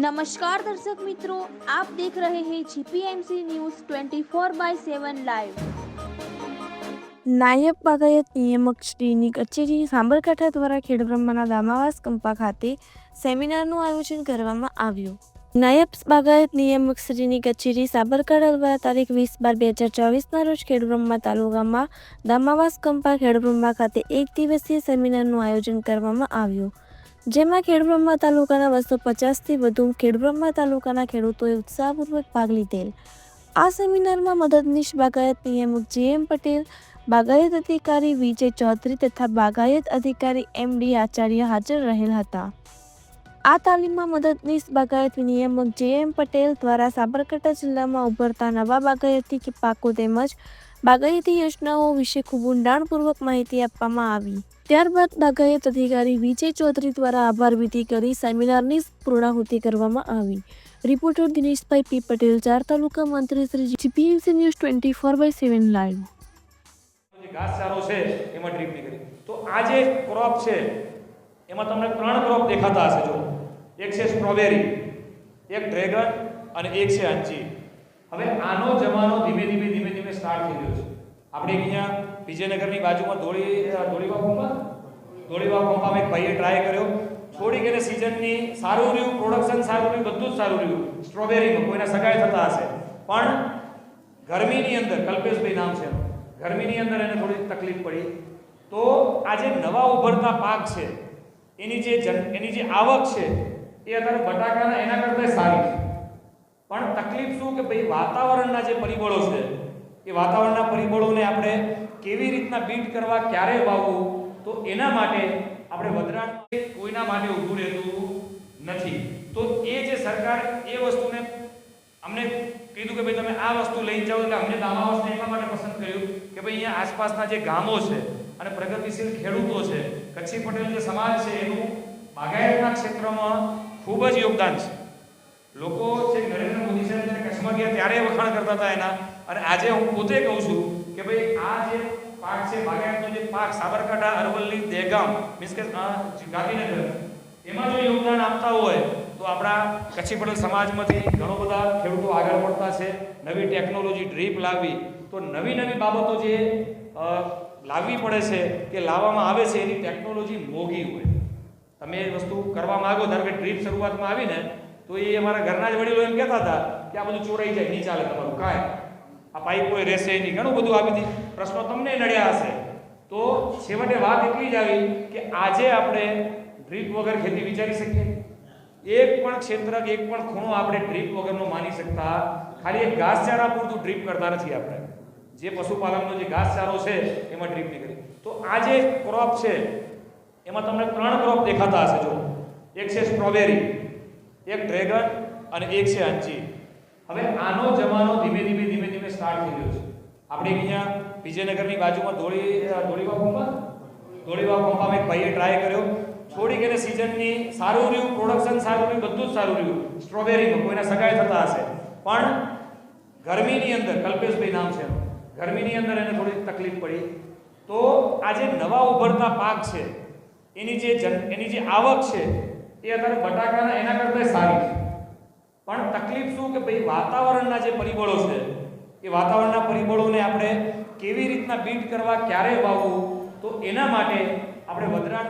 નમસ્કાર દર્શક મિત્રો આપ દેખ રહે હે જીપીએમસી ન્યૂઝ 24 બાય 7 લાઈવ નાયબ બાગાયત નિયામક શ્રીની કચેરી સાંબરકાંઠા દ્વારા ખેડબ્રહ્માના દામાવાસ કંપા ખાતે સેમિનારનું આયોજન કરવામાં આવ્યું. નાયબ બાગાયત નિયામક શ્રીની કચેરી સાબરકાંઠા દ્વારા તારીખ વીસ બાર બે હજાર ચોવીસના રોજ ખેડબ્રહ્મા તાલુકામાં દામાવાસ કંપા ખેડબ્રહ્મા ખાતે એક દિવસીય સેમિનારનું આયોજન કરવામાં આવ્યું. જેમાં ખેડબ્રહ્મા તાલુકાના બસો પચાસથી વધુ ખેડબ્રહ્મા તાલુકાના ખેડૂતોએ ઉત્સાહપૂર્વક ભાગ લીધેલ. આ સેમિનારમાં મદદનીશ બાગાયત નિયામક જે એમ પટેલ, બાગાયત અધિકારી વિજય ચૌધરી તથા બાગાયત અધિકારી એમ ડી આચાર્ય હાજર રહેલ હતા. આ તાલીમમાં મદદનીશ બાગાયત નિયામક જે એમ પટેલ દ્વારા સાબરકાંઠા જિલ્લામાં ઉભરતા નવા બાગાયતી પાકો તેમજ બાગાયતી યોજનાઓ વિશે ખૂબ ઊંડાણપૂર્વક માહિતી આપવામાં આવી. ત્યારબાદ બાગાયત અધિકારી વિજય ચૌધરી દ્વારા આભાર વિધિ કરી સેમિનારની પૂર્ણાહુતિ કરવામાં આવી. રિપોર્ટર દિનેશભાઈ પી પટેલ, ચાર તાલુકા મંત્રી Shri GPMC news twenty four by seven live. ઘાસચારો છે, એમાં ડ્રીપ નીકળી. તો આ જે ક્રોપ છે, એમાં તમને ત્રણ ક્રોપ દેખાતા હશે જો. એક છે સ્ટ્રોબેરી એક ડ્રેગન અને એક છે અંજી હવે આનો જમાનો ધીમે ધીમે ધીમે ધીમે સ્ટાર્ટ થઈ રહ્યો છે. આપણે અહીંયા વિજયનગરની બાજુમાં ધોળી ધોળીવા પંપા ધોળીવા પંપામાં એક ભાઈએ ટ્રાય કર્યો. થોડીક એને સિઝનની સારું રહ્યું પ્રોડક્શન સારું રહ્યું, બધું જ સારું રહ્યું. સ્ટ્રોબેરીમાં કોઈના સગાઈ થતા હશે. પણ ગરમીની અંદર, કલ્પેશભાઈ નામ છે ગરમીની અંદર એને થોડી તકલીફ પડી. તો આ જે નવા ઉભરતા પાક છે, એની જે એની જે આવક છે, એ અત્યારે બટાકાના એના કરતાં સારી છે. પણ તકલીફ શું કે ભાઈ વાતાવરણના જે પરિબળો છે એ વાતાવરણના પરિબળોને આપણે કેવી રીતના બીટ કરવા, ક્યારે વાવવું, તો એના માટે આપણે વધરાણ કોઈના માટે ઊભું રહેતું નથી. તો એ જે સરકાર એ વસ્તુને અમને કીધું કે ભાઈ તમે આ વસ્તુ લઈને જાઓ, એટલે અમને દામાવાસને એટલા માટે પસંદ કર્યું કે ભાઈ અહીંયા આસપાસના જે ગામો છે અને પ્રગતિશીલ ખેડૂતો છે, કચ્છી પટેલ જે સમાજ છે, એનું બાગાયતના ક્ષેત્રમાં ખૂબ જ યોગદાન છે. લોકો જે નરેન્દ્ર મોદી સાહેબ જ્યારે કચ્છમાં ગયા ત્યારે વખાણ કરતા હતા એના. અને આજે હું પોતે કહું છું કે ભાઈ, આ જે પાક છે, બાગાયતનો જે પાક, સાબરકાંઠા, અરવલ્લી, દહેગામ મીન્સ કે ગાંધીનગર, એમાં જો યોગદાન આપતા હોય, તો આપણા કચ્છી પટેલ સમાજમાંથી ઘણો બધા ખેડૂતો આગળ પડતા છે. નવી ટેકનોલોજી ડ્રીપ લાવવી. તો નવી નવી બાબતો જે લાવવી પડે છે કે લાવવામાં આવે છે, એની ટેકનોલોજી મોંઘી હોય. તમે એ વસ્તુ કરવા માંગો, ધારો કે ડ્રીપ શરૂઆતમાં આવીને તો એ અમારા ઘરના જ વડીલો એમ કહેતા હતા કે આ બધું ચોરાઈ જાય, નહીં ચાલે તમારું, કાંઈ. આ પાઇપો રહેશે નહીં, ઘણું બધું આપી હતી પ્રશ્નો તમને નડ્યા હશે. તો છેવટે વાત એટલી જ આવી કે આજે આપણે ડ્રીપ વગર ખેતી વિચારી શકીએ. એક પણ ક્ષેત્ર કે એક પણ ખૂણો આપણે ડ્રીપ વગરનો માની શકતા. ખાલી એક ઘાસચારા પૂરતું ડ્રીપ કરતા નથી આપણે. જે પશુપાલનનો જે ઘાસચારો છે, એમાં ડ્રીપ નીકળી તો આ જે ક્રોપ છે, એમાં તમને ત્રણ ક્રોપ દેખાતા હશે, જો. એક છે સ્ટ્રોબેરી એક ડ્રેગન અને એક છે અંજી હવે આનો જમાનો ધીમે ધીમે ધીમે ધીમે સ્ટાર્ટ થઈ રહ્યો છે. આપણે અહીંયા વિજયનગરની બાજુમાં ધોળી ધોળીવા પંપા ધોળીવા પંપામાં એક ભાઈએ ટ્રાય કર્યો. થોડીક એને સિઝનની સારું રહ્યું પ્રોડક્શન સારું રહ્યું, બધું જ સારું રહ્યું. સ્ટ્રોબેરીમાં કોઈના સગાઈ થતા હશે. પણ ગરમીની અંદર, કલ્પેશભાઈ નામ છે ગરમીની અંદર એને થોડી તકલીફ પડી. તો આ જે નવા ઉભરતા પાક છે, એની જે એની જે આવક છે એ અત્યારે બટાકાના એના કરતાં સારી. છે પણ તકલીફ શું કે ભાઈ વાતાવરણના જે પરિબળો છે, એ વાતાવરણના પરિબળોને આપણે કેવી રીતના બીટ કરવા, ક્યારે વાવવું, તો એના માટે આપણે વદરાણ